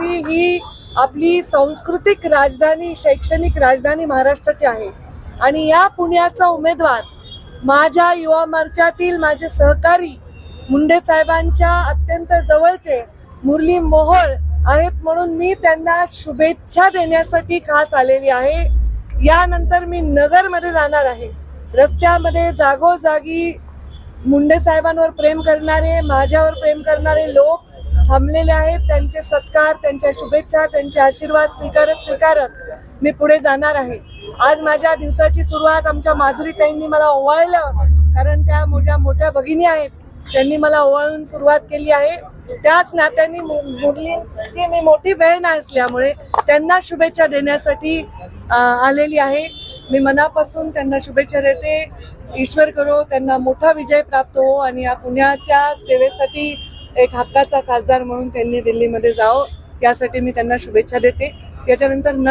ही ही आपली सांस्कृतिक राजधानी शैक्षणिक राजधानी महाराष्ट्राची आहे. आणि या पुण्याचा उमेदवार माझ्या युवा मोर्चातील माझे सहकारी मुंडे साहेबांच्या अत्यंत जवळचे मुरली मोहोळ आहेत म्हणून मी त्यांना शुभेच्छा देण्यासाठी खास आलेली आहे. यानंतर मी नगरमध्ये जाणार आहे. रस्त्यामध्ये जागोजागी मुंडे साहेबांवर प्रेम करणारे माझ्यावर प्रेम करणारे लोक थांबलेले आहेत. त्यांचे सत्कार त्यांच्या शुभेच्छा त्यांचे आशीर्वाद स्वीकारत स्वीकारत मी पुढे जाणार आहे. आज माझ्या दिवसाची सुरुवात आमच्या माधुरी ताईंनी मला ओवाळलं. कारण त्या माझ्या मोठ्या भगिनी आहेत. त्यांनी मला ओवाळून सुरुवात केली आहे. त्याच नात्याने मु- मुरलींची मी मोठी बहीण असल्यामुळे त्यांना शुभेच्छा देण्यासाठी आलेली आहे. मी मनापासून त्यांना शुभेच्छा देते. ईश्वर करो त्यांना मोठा विजय प्राप्त हो आणि या पुण्याच्या सेवेसाठी एक हक्काचा खासदार म्हणून त्यांनी दिल्लीमध्ये जावं यासाठी मी त्यांना शुभेच्छा देते. त्याच्यानंतर